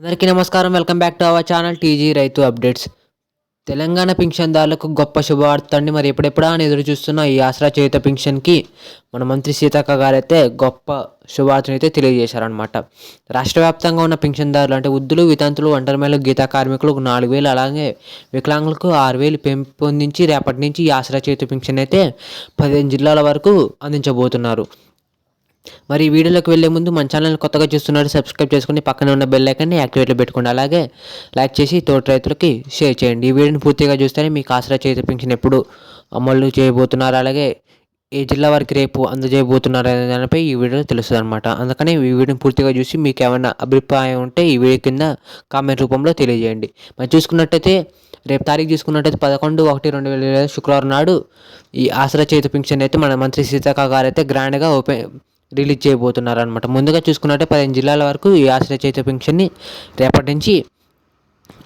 అందరికీ నమస్కారం. Welcome back to our channel TG రైతు అప్డేట్స్. తెలంగాణ పింఛన్దారులకు గొప్ప శుభవార్త అండి మరి ఎప్పుడెప్పుడా అని ఎదురు చూస్తున్న ఈ ఆసరా చేయుత పింఛన్కి మన మంత్రి సీతక్క గారైతే గొప్ప శుభవార్తను అయితే తెలియజేశారనమాట రాష్ట్ర వ్యాప్తంగా ఉన్న పింఛన్దారులు అంటే వృద్ధులు వితంతులు ఒంటరిమేలు గీతా కార్మికులకు నాలుగు వేలు అలాగే వికలాంగులకు ఆరు వేలు పెంపొందించి రేపటి నుంచి ఈ ఆసరా చేయుత పింఛన్ అయితే పదిహేను జిల్లాల వరకు అందించబోతున్నారు. మరి ఈ వీడియోలోకి వెళ్ళే ముందు మన ఛానల్ కొత్తగా చూస్తున్నారు సబ్స్క్రైబ్ చేసుకుని పక్కనే ఉన్న బెల్ ఐకాన్ని యాక్టివేట్లో పెట్టుకోండి. అలాగే లైక్ చేసి తోటి రైతులకి షేర్ చేయండి. ఈ వీడియోని పూర్తిగా చూస్తేనే మీకు ఆసరా చేతి పింఛన్ ఎప్పుడు అమలు చేయబోతున్నారు అలాగే ఏ జిల్లా వారికి రేపు అందజేయబోతున్నారు అనే దానిపై ఈ వీడియో తెలుస్తుంది అనమాట అందుకని ఈ వీడియోని పూర్తిగా చూసి మీకు ఏమైనా అభిప్రాయం ఉంటే ఈ వీడియో కింద కామెంట్ రూపంలో తెలియజేయండి. మరి చూసుకున్నట్టయితే రేపు తారీఖు చూసుకున్నట్టయితే పదకొండు ఒకటి రెండు వేల శుక్రవారం నాడు ఈ ఆసరా చేతి పింఛన్ అయితే మన మంత్రి సీతాకా గారు అయితే గ్రాండ్గా ఓపెన్ రిలీజ్ చేయబోతున్నారు అనమాట ముందుగా చూసుకున్నట్టే పదిహేను జిల్లాల వరకు ఈ ఆశ్రయ చైత్య పెన్షన్ని రేపటి నుంచి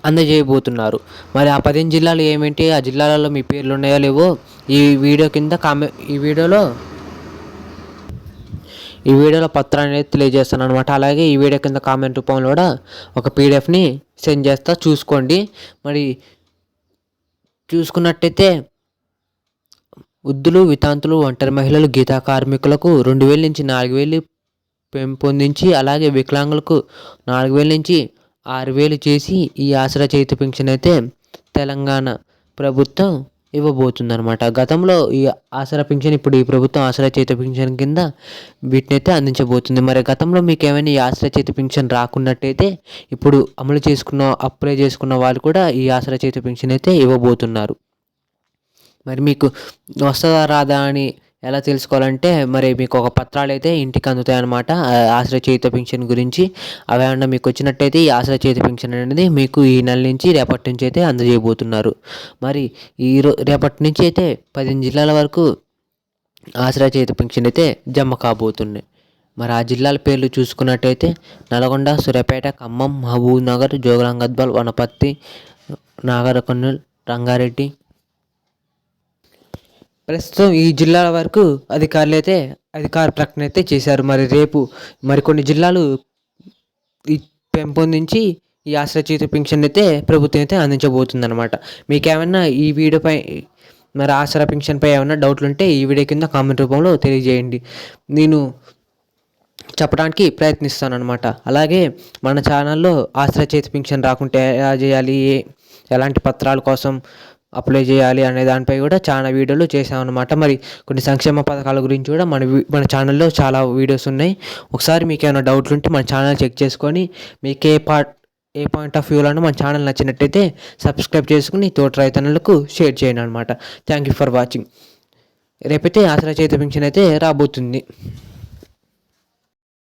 అందజేయబోతున్నారు. మరి ఆ పదిహేను జిల్లాలు ఏమిటి? ఆ జిల్లాలలో మీ పేర్లు ఉన్నాయో లేవో ఈ వీడియో కింద కామె ఈ వీడియోలో ఈ వీడియోలో పత్రాన్ని అనేది తెలియజేస్తాను అనమాట అలాగే ఈ వీడియో కింద కామెంట్ రూపంలో కూడా ఒక పీడిఎఫ్ని సెండ్ చేస్తా చూసుకోండి. మరి చూసుకున్నట్టయితే వృద్ధులు వితాంతులు ఒంటరి మహిళలు గీతా కార్మికులకు రెండు వేల నుంచి నాలుగు వేలు పెంపొందించి అలాగే వికలాంగులకు నాలుగు వేల నుంచి ఆరు వేలు చేసి ఈ ఆసరా చేతి పింఛన్ అయితే తెలంగాణ ప్రభుత్వం ఇవ్వబోతుందన్నమాట. గతంలో ఈ ఆసరా పింఛన్ ఇప్పుడు ఈ ప్రభుత్వం ఆసరా చేతి పింఛన్ కింద వీటిని అయితే అందించబోతుంది. మరి గతంలో మీకు ఏమైనా ఈ ఆసరా చేతి పింఛన్ రాకున్నట్టయితే ఇప్పుడు అమలు చేసుకున్న అప్లై చేసుకున్న వాళ్ళు కూడా ఈ ఆసరా చేతి పింఛన్ అయితే ఇవ్వబోతున్నారు. మరి మీకు వస్తుందా రాదా అని ఎలా తెలుసుకోవాలంటే మరి మీకు ఒక పత్రాలు అయితే ఇంటికి అందుతాయి అనమాట ఆశ్రయ చేయుత పెన్షన్ గురించి. అవేమన్నా మీకు వచ్చినట్టయితే ఈ ఆశ్రయ చేతి పెన్షన్ అనేది మీకు ఈ నెల నుంచి రేపటి నుంచి అయితే అందజేయబోతున్నారు. మరి ఈ రేపటి నుంచి అయితే పదిహేను జిల్లాల వరకు ఆశ్రయ చేతి పెన్షన్ అయితే జమ కాబోతున్నాయి మరి ఆ జిల్లాల పేర్లు చూసుకున్నట్టయితే నల్గొండ సూర్యాపేట ఖమ్మం మహబూబ్ నగర్ జోగులాంగద్వాల్ వనపర్తి నాగరకొన్నూల్ రంగారెడ్డి ప్రస్తుతం ఈ జిల్లాల వరకు అధికారులు అయితే అధికార ప్రకటన అయితే చేశారు. మరి రేపు మరికొన్ని జిల్లాలు పెంపొందించి ఈ ఆశ్రయచేత పింఛన్ అయితే ప్రభుత్వం అయితే అందించబోతుంది అనమాట మీకేమైనా ఈ వీడియోపై మరి ఆసరా పింఛన్పై ఏమైనా డౌట్లు ఉంటే ఈ వీడియో కింద కామెంట్ రూపంలో తెలియజేయండి. నేను చెప్పడానికి ప్రయత్నిస్తాను అనమాట అలాగే మన ఛానల్లో ఆశ్రయచేతి పింఛన్ రాకుంటే ఎలా చేయాలి ఎలాంటి పత్రాల కోసం అప్లై చేయాలి అనే దానిపై కూడా చాలా వీడియోలు చేసామన్నమాట మరి కొన్ని సంక్షేమ పథకాల గురించి కూడా మన మన ఛానల్లో చాలా వీడియోస్ ఉన్నాయి. ఒకసారి మీకు ఏమైనా డౌట్లు ఉంటే మన ఛానల్ చెక్ చేసుకొని మీకు ఏ పార్ట్ ఏ పాయింట్ ఆఫ్ వ్యూలో మన ఛానల్ నచ్చినట్టయితే సబ్స్క్రైబ్ చేసుకుని తోట రైతన్నులకు షేర్ చేయండి అనమాట థ్యాంక్ యూ ఫర్ వాచింగ్ రేపైతే ఆసరా చేతి అయితే రాబోతుంది.